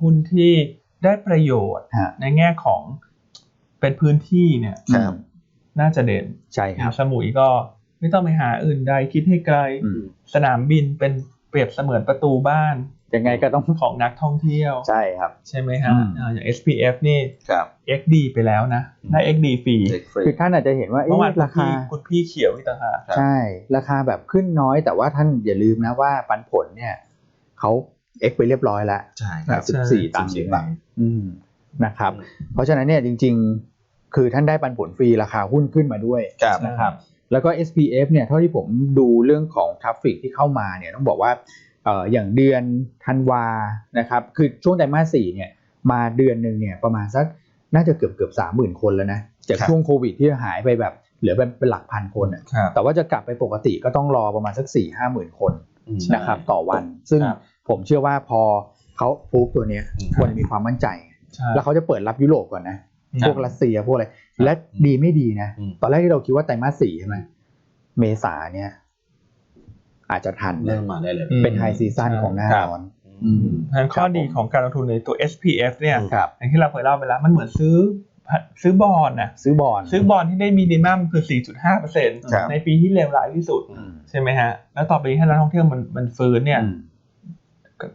หุ้นที่ได้ประโยชน์ฮะในแง่ของเป็นพื้นที่เนี่ยครับ น่าจะเด่นใช่ครับ สมุยก็ไม่ต้องไปหาอื่นใดคิดให้ไกล อืม สนามบินเป็นเปรียบเสมือนประตูบ้านยังไงก็ต้องของนักท่องเที่ยว ใช่ครับ ใช่ไหมอืฮะมอ่าอย่าง SPF นี่ ครับ XD ไปแล้วนะได้ XD ฟรีเด็กฟรี คือท่านอาจจะเห็นว่าเมื่อวานเอ๊ะราคาคุณพี่เขียวอีกต่างหาก ครับ ใช่ ราคาแบบขึ้นน้อยแต่ว่าท่านอย่าลืมนะว่าปันผลเนี่ยเขา เอ็กไปเรียบร้อยแล้วใช่ครับสิบสี่ตังค์14ยังไงตังค์อืมนะครับ เพราะฉะนั้นเนี่ยจริง ๆ คือท่านได้ปันผลฟรีราคาหุ้นขึ้นมาด้วยครับนะครับแล้วก็ SPF เนี่ยเท่าที่ผมดูเรื่องของทราฟฟิกที่เข้ามาเนี่ยต้องบอกว่าเอ่ออย่างเดือนธันวานะครับคือช่วงไตรมาสสี่เนี่ยมาเดือนหนึ่งเนี่ยประมาณสักน่าจะเกือบเกือบสามหมื่นคนแล้วนะจากครับช่วงโควิดที่หายไปแบบเหลือเป็นเป็นหลักพันคนอะครับแต่ว่าจะกลับไปปกติก็ต้องรอประมาณสัก4ี่ห้าหมื่นคนอืมนะครับต่อวัน ซึ่งครับ ผมเชื่อว่าพอเขาพูฟตัวเนี้ยอืมควรมีความมั่นใจใช่แล้วเขาจะเปิดรับยุโรปก่อนนะ พวกรัสเซียพวกอะไร และดีไม่ดีนะอืมตอนแรกที่เราคิดว่าไตรมาสสี่ใช่ไหมเมษาเนี่ย อาจจะทันเริ่มมาได้เลยอืมเป็นไฮซีซั่นของหน้าครับร้อนอืมเพราะฉะนั้นข้อดีของการลงทุนในตัว SPF เนี่ยอืมครับอย่างที่เราเคยเล่าไปแล้ว มันเหมือนซื้อซื้อบอลนะซื้อบอลซื้อบอลที่ได้มินิมัมคือครับ4.5%ในปีที่เลวร้ายที่สุดอืมใช่ไหมฮะ แล้วต่อไปนี้ถ้านักท่องเที่ยวมันมันฟื้นเนี่ยอืม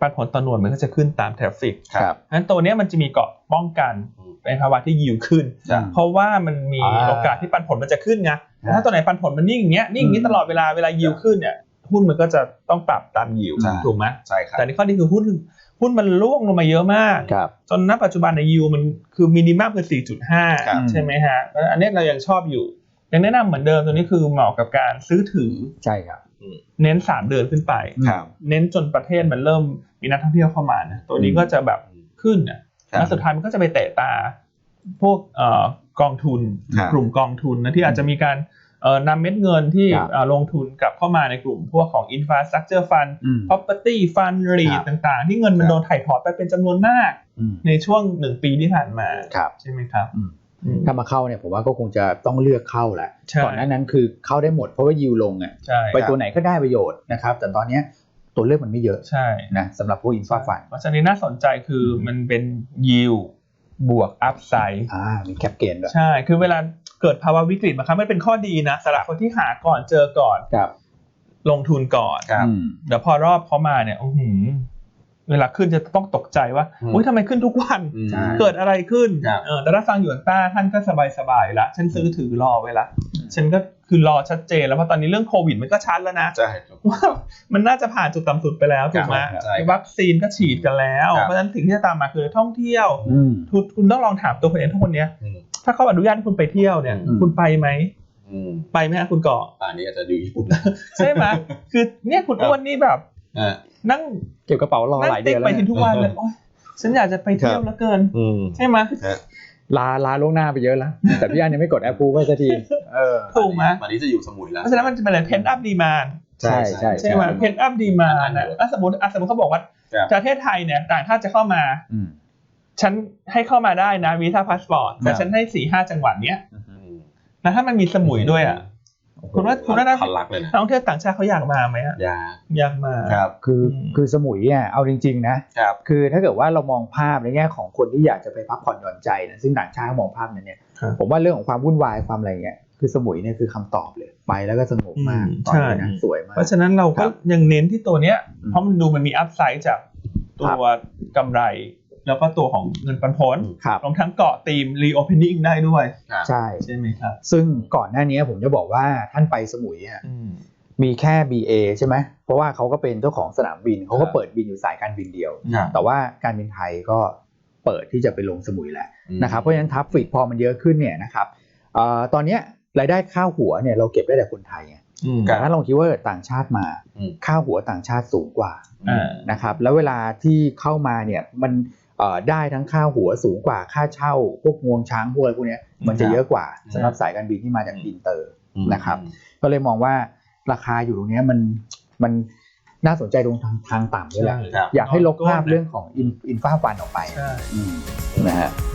ปันผลต่อหน่วยมันก็จะขึ้นตามทราฟฟิกครับเพราะฉะนั้นตัวเนี้ยมันจะมีเกราะป้องกันอืมในภาวะที่ยิวขึ้นครับเพราะว่ามันมีอ่าโอกาสที่ปันผลมันจะขึ้นไงครับถ้าตัวไหนปันผลมันนิ่งอย่างเงี้ยนิ่งอย่างนี้อืมตลอดเวลาเวลายิวขึ้นเนี่ยหุ้นมันก็จะต้องปรับตามยิวใช่ถูกไหมใช่ครับแต่ในข้อดีคือหุ้นหุ้นมันร่วงลงมาเยอะมากครับจนณปัจจุบันในยิวมันคือมินิมัมคือครับ4.5 ใช่ไหมฮะเพราะฉะนั้นอันเนี้ยเรายังชอบอยู่ ยังแนะนำเหมือนเดิมตัวนี้คือเหมาะกับการซื้อถือใช่ครับ เน้น3เดือนขึ้นไป ครับ เน้นจนประเทศมันเริ่มมีนักท่องเที่ยวเข้ามานะตัวนี้ก็จะแบบขึ้นน่ะครับแล้วสุดท้ายมันก็จะไปเตะตาพวกเอ่อกองทุนครับ กลุ่มกองทุนนะที่อาจจะมีการเอ่อนำเม็ดเงินที่ครับเอ่อลงทุนกลับเข้ามาในกลุ่มพวกของ infrastructure fund อืม property fund ครั REIT บต่างๆ ที่เงินมันครับ โดนถ่ายถอนไปเป็นจำนวนมาก อืมในช่วงหนึ่งปีที่ผ่านมา ครับ ใช่ไหมครับ อืมอืม ถ้ามาเข้าเนี่ยผมว่าก็คงจะต้องเลือกเข้าแหละใช่ก่อนหน้านั้นคือเข้าได้หมดเพราะว่ายิวลงอะใช่ไปตัวไหนก็ได้ประโยชน์นะครับ แต่ตอนเนี้ยตัวเลือกมันไม่เยอะใช่นะสำหรับพวกอินฟาฟันเพราะฉะนั้นน่าสนใจคือมันเป็น yield บวก upside อ่ามีแคปเกนด้วยใช่ คือเวลาเกิดภาวะวิกฤตมาครับมันเป็นข้อดีนะสำหรับคนที่หาก่อนเจอก่อนครับลงทุนก่อนครับอืมเดี๋ยวพอรอบเขามาเนี่ยอื้อหือ เวลาขึ้นจะต้องตกใจว่าอืมอุ้ยทำไมขึ้นทุกวันอืมใช่เกิดอะไรขึ้นครับเออแต่ถ้าฟังหยวนต้าท่านก็สบายสบายๆละฉันซื้อถือรอไว้ละฉันก็คือรอชัดเจนแล้วเพราะตอนนี้เรื่องโควิดมันก็ชัดแล้วนะใช่ครับว่ามันน่าจะผ่านจุดต่ำสุดไปแล้วถูกไหมใช่ครับวัคซีนก็ฉีดกันแล้วครับเพราะฉะนั้นสิ่งที่จะตามมาคือท่องเที่ยวอืมคุณคุณต้องลองถามตัวคุณเองทุกวันเนี้ยอืมถ้าเขาอนุญาตให้คุณไปเที่ยวเนี่ยอืมคุณไปไหมอืมไปไหมฮะคุณก่อป่านนี้อาจจะดูญี่ปุ่นใช่ไหมคือเนี่ยคุณอ้วนนี่แบบอ่า นั่งเก็บกระเป๋ารอนั่งหลายเดืติ๊อกนไปแล้วถึงเนี่ยทุกวันเลยโอ๊ยฉันอยากจะไปเที่ยวครับแล้วเกินอืมใช่ไหมลาลาล่วงหน้าไปเยอะแล้ว แต่พี่อันยังไม่กดแอปพูไว้สักทีเออถูกไหมวันนี้จะอยู่สมุยแล้วเพราะฉะนั้นมันจะเป็นอะไรเพนอัพดีมานใช่ใช่ใช่ไหมเพนอัพดีมานนะแล้วสมมติอะสมมติเขาบอกว่าครับประเทศไทยเนี่ยต่างชาติจะเข้ามาอืมฉันให้เข้ามาได้นะวีซ่าพาสปอร์ตแต่ครับฉันให้สี่ห้าจังหวัดเนี้ยอืมแล้วถ้ามันมีสมุยด้วยอะ คุณว่าคุณว่าน่าพันลักเลยนะนักท่องเที่ยวต่างชาติเขาอยากมาไหมอะยาอยากมาครับ คืออืมคือสมุยเนี่ยเอาจริง ๆ นะครับ คือถ้าเกิดว่าเรามองภาพในแง่ของคนที่อยากจะไปพักผ่อนหย่อนใจนะซึ่งต่างชาติเขามองภาพนั้นเนี่ยครับผมว่าเรื่องของความวุ่นวายความอะไรเงี้ยคือสมุยเนี่ยคือคำตอบเลยไปแล้วก็สงบมากอืมตอนนี้นะใช่สวยมากเพราะฉะนั้นเราคก็รับยังเน้นที่ตัวเนี้ยอืมเพราะมันดูมันมีอัพไซด์จากตัวกำไร แล้วก็ตัวของเงินปันผลครับรวมทั้งเกาะตีม reopening ได้ด้วย ใช่ใช่ไหมครับ ซึ่งก่อนหน้านี้ผมจะบอกว่าท่านไปสมุยอะอืมมีแค่ BA ใช่ไหม เพราะว่าเขาก็เป็นเจ้าของสนามบิน เขาก็เปิดบินอยู่สายการบินเดียวครับแต่ว่าการบินไทยก็เปิดที่จะไปลงสมุยแหละนะครับ เพราะฉะนั้นทัฟฟิกพอมันเยอะขึ้นเนี่ยนะครับเอ่อตอนเนี้ยรายได้ข้าวหัวเนี่ยเราเก็บได้แต่คนไทยไงอืมแต่ถ้าลองคิดว่าต่างชาติมาอืมข้าวหัวต่างชาติสูงกว่าอ่านะครับแล้วเวลาที่เข้ามาเนี่ยมันเอ่อ ได้ทั้งค่าหัวสูงกว่าค่าเช่า พวกงวงช้างพวกอะไรพวกเนี้ยมันจะเยอะกว่าสำหรับสายการบินที่มาจากอินเตอร์นะครับ ก็เลยมองว่าราคาอยู่ตรงเนี้ยมันมันน่าสนใจตรงทางทางต่ำด้วยแหละครับอยากให้ลบภาพเรื่องของอินอินฟ้าฟันออกไปใช่อืมนะฮะอืม